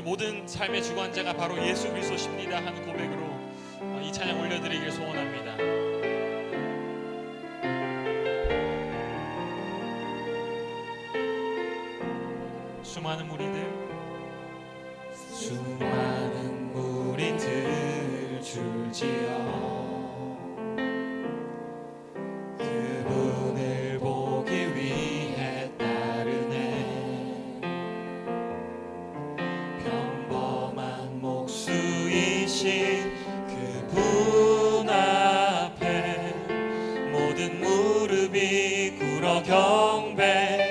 우리 모든 삶의 주관자가 바로 예수 그리스도십니다 하는 고백으로 어, 이 찬양 올려드리길 소원합니다. 수많은 무리들 수많은 무리들 줄지어 무릎이 꿇어 경배.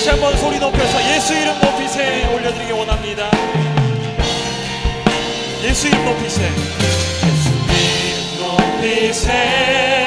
다시 한번 소리 높여서 예수 이름 높이세 올려드리기 원합니다. 예수 이름 높이세. 예수 이름 높이세.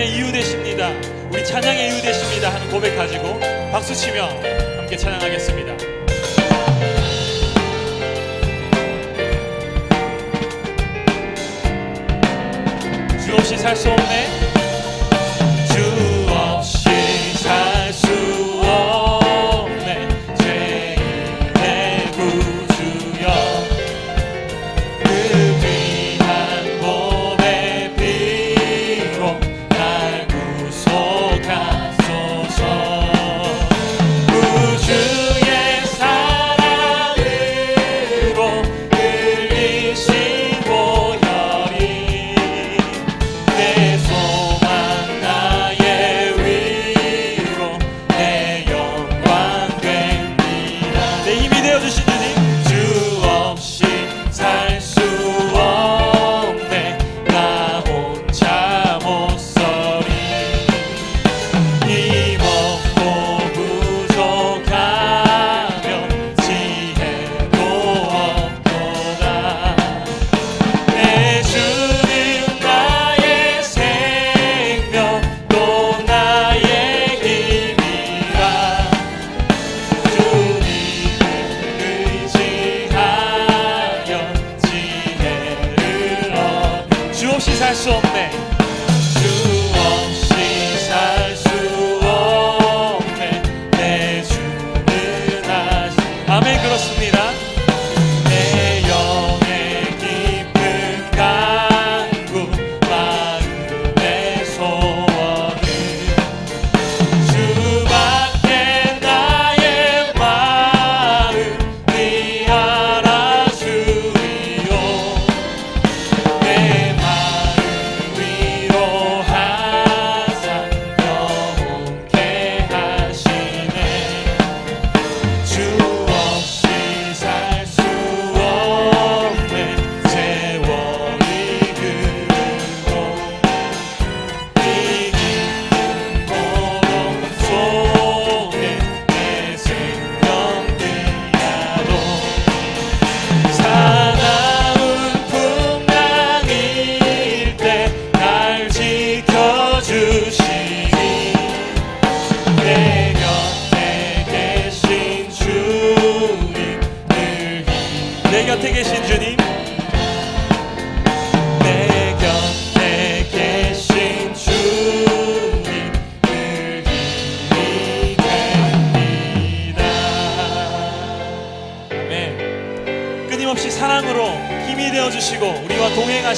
삶의 이유 되십니다. 우리 찬양의 이유 되십니다. 하는 고백 가지고 박수 치며 함께 찬양하겠습니다. 주 없이 살 수 없네.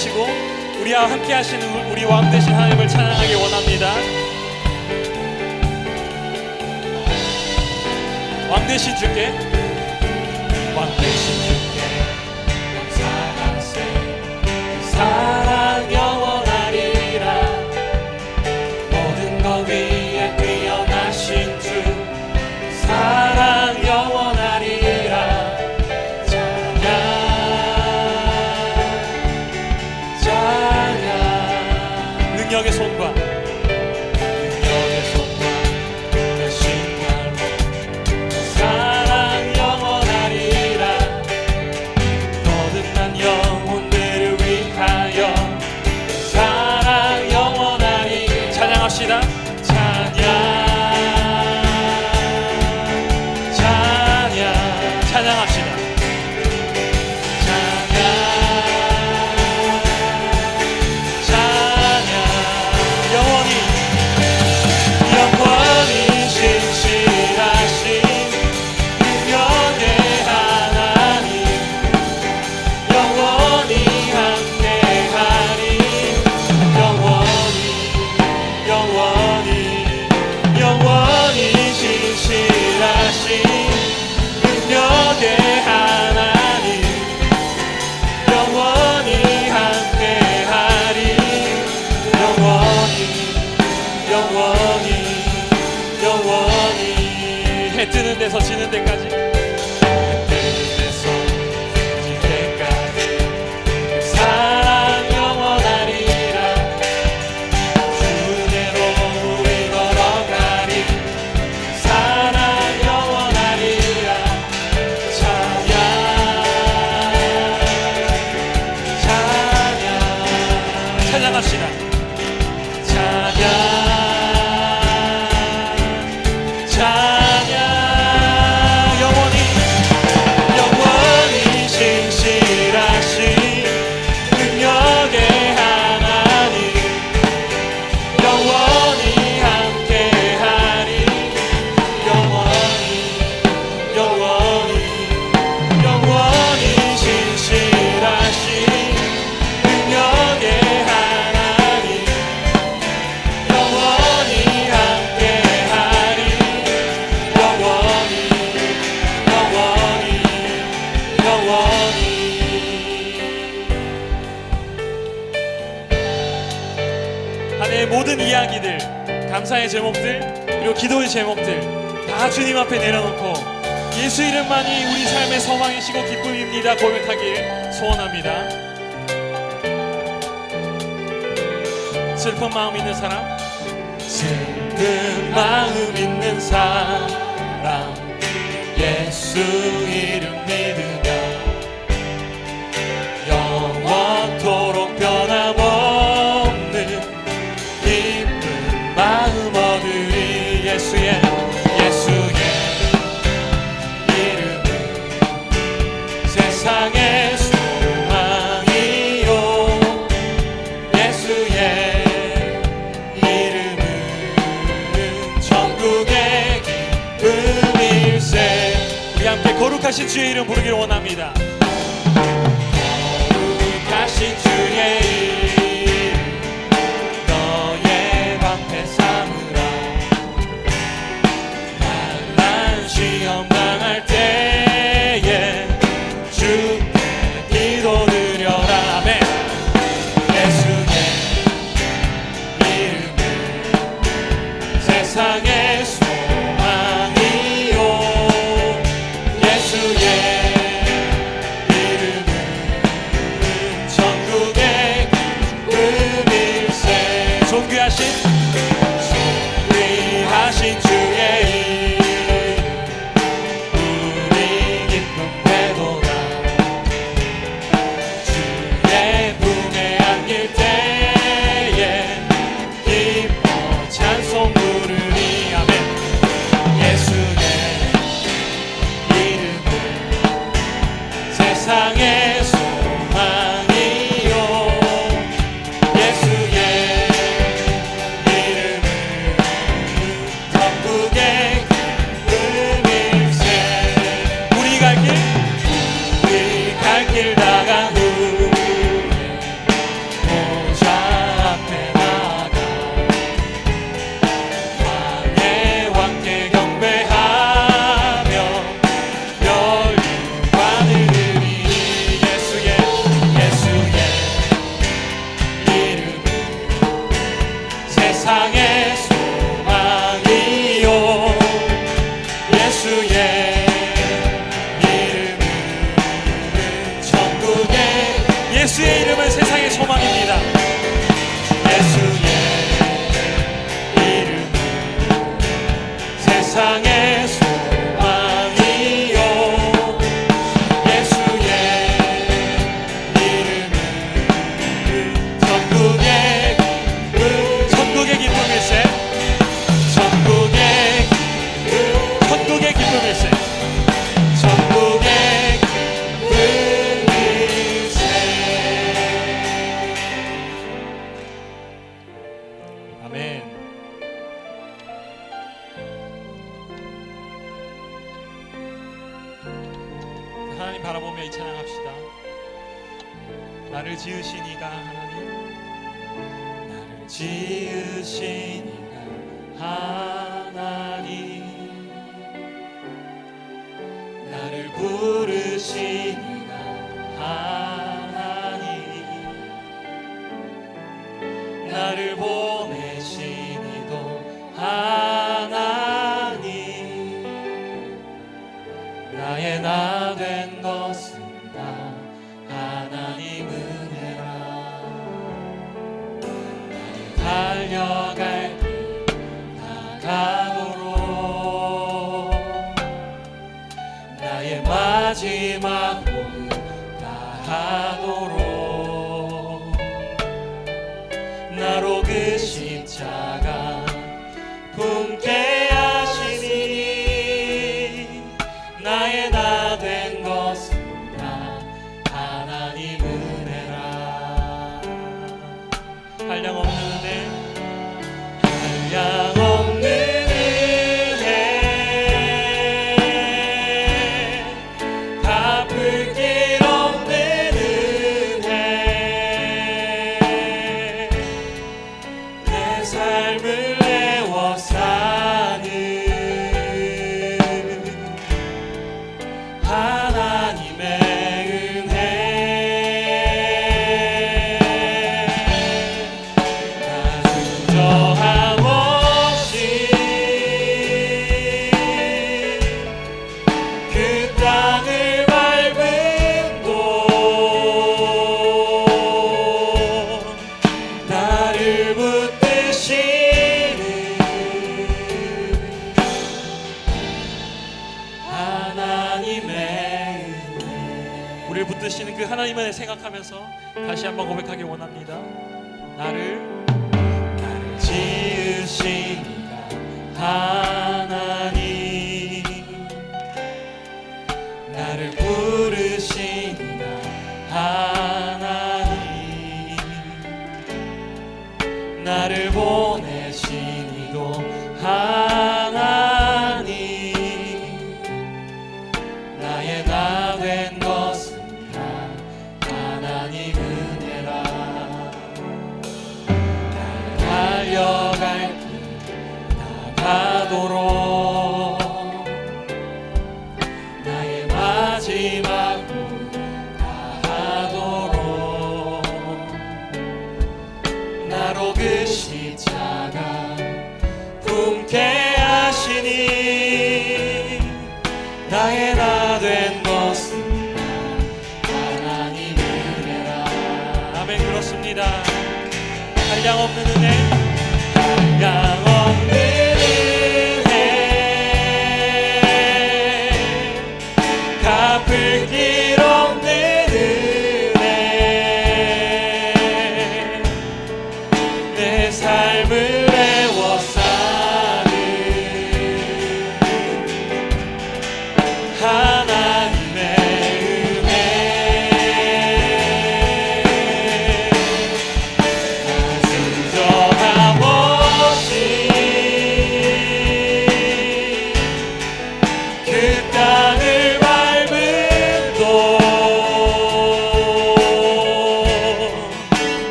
하시고 우리와 함께 하시는 우리 왕 되신 하나님을 찬양하기 원합니다. 왕 되신 주께 찬양의 제목들 그리고 기도의 제목들 다 주님 앞에 내려놓고 예수 이름만이 우리 삶의 소망이시고 기쁨입니다. 고백하길 소원합니다. 슬픈 마음 있는 사람? 슬픈 마음 있는 사람. 예수 이름 믿으며 영원토록 변화 주의 이름 부르기를 원합니다. 거룩하신 주의 이름 너의 방패 삼으라 만만 시험 당할 때에 주께 기도 드려라 아멘 예수의 이름을 세상에 세상의 소망입니다. 나를 지으신 이가 하나님. 나를 지으신 이가 하나님. 나를 부르신 이가 하나님. 마음 다하도록 high. 때 생각하면서 다시 한번 고백하기 원합니다. 나를 나를 지으시니가 되니 나의 나 된 것은 하나님의 은혜라. 아멘 그렇습니다. 한량없는 은혜.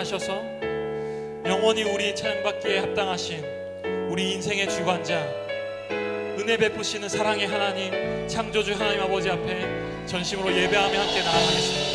일어나셔서 영원히 우리 찬양받기에 합당하신 우리 인생의 주관자 은혜 베푸시는 사랑의 하나님 창조주 하나님 아버지 앞에 전심으로 예배하며 함께 나아가겠습니다.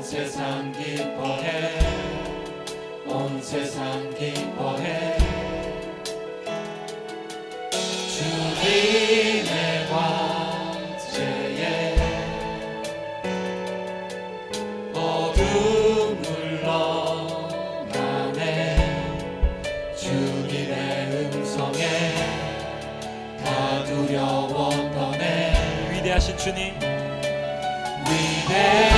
온 세상 기뻐해. 온 세상 기뻐해. 주님의 왕제에 어둠 물러가네. 주님의 음성에 다 두려워 떠네. 위대하신 주님. 위대